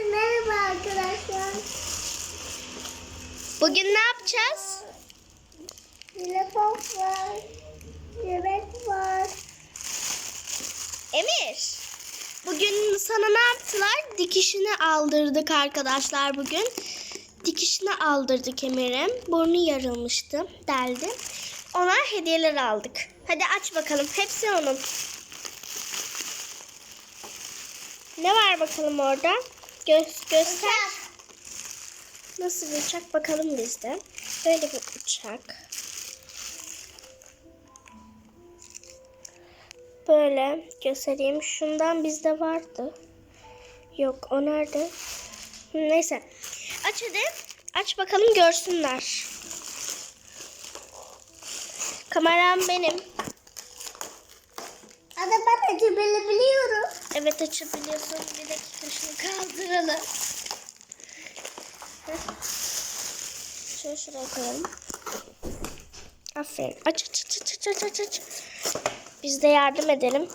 Merhaba arkadaşlar. Bugün ne yapacağız? Telefon var. Yemek var. Emir. Bugün sana ne yaptılar? Dikişini aldırdık arkadaşlar bugün. Dikişini aldırdık Emir'e. Burnu yarılmıştı. Deldi. Ona hediyeler aldık. Hadi aç bakalım. Hepsi onun. Ne var bakalım orada? Gö göster. Nasıl bir uçak bakalım bizde. Böyle bir uçak. Böyle göstereyim. Şundan bizde vardı. Yok o nerede? Neyse. Aç hadi. Aç bakalım görsünler. Kameram benim. Ada ben açabiliyorum. Evet açabiliyorsun. Bir dakika şunu kaldıralım. Şöyle şuraya koyalım. Aferin. Aç aç aç aç aç aç aç. Biz de yardım edelim.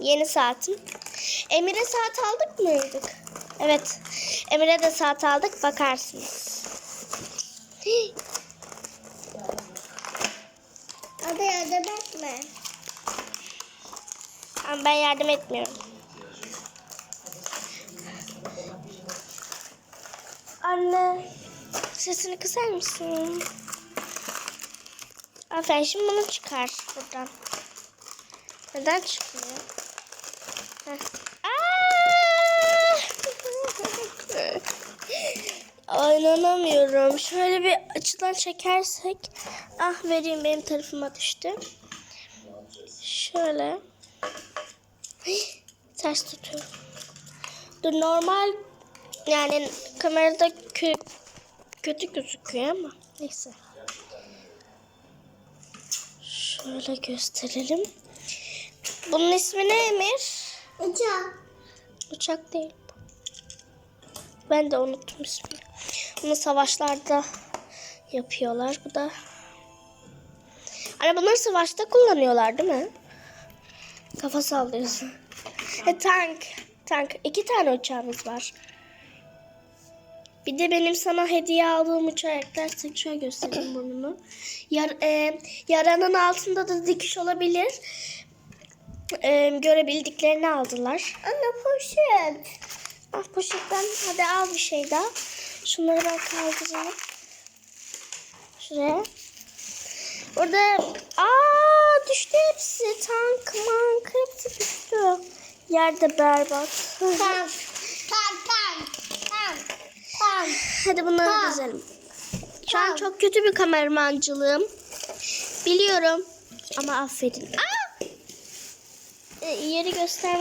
Yeni saatim. Emir'e saat aldık mıydık? Evet. Emir'e de saat aldık. Bakarsınız. Hii. Ada yardım etme. Ama ben yardım etmiyorum. Anne, sesini kısar mısın? Aferin, şimdi bunu çıkar buradan. Neden çıkmıyor? İnanamıyorum. Şöyle bir açıdan çekersek. Ah vereyim benim tarafıma düştü. Şöyle. Ters tutuyorum. Dur normal yani kamerada kö- kötü gözüküyor ama neyse. Şöyle gösterelim. Bunun ismi ne Emir? Uçak. Uçak değil. Ben de unuttum ismini. Bunu savaşlarda yapıyorlar. Bu da Hani bunları savaşta kullanıyorlar değil mi? Kafa sallıyorsun. E, tank. Tank. İki tane uçağımız var. Bir de benim sana hediye aldığım uçağı eklersek şöyle göstereyim burnunu. Yar, e, yaranın altında da dikiş olabilir. E, görebildiklerini aldılar. Anne poşet. Ah poşetten hadi al bir şey daha. Şunları ben kaldırayım. Şuraya. Orada aa düştü hepsi. Tank, mank hepsi düştü. Yerde berbat. Tank. Tank. Tank. Tank. Tank. Hadi bunları Tank. dizelim. Şu an Tank. çok kötü bir kameramancılığım. Biliyorum. Ama affedin. Aa! E, yeri göster.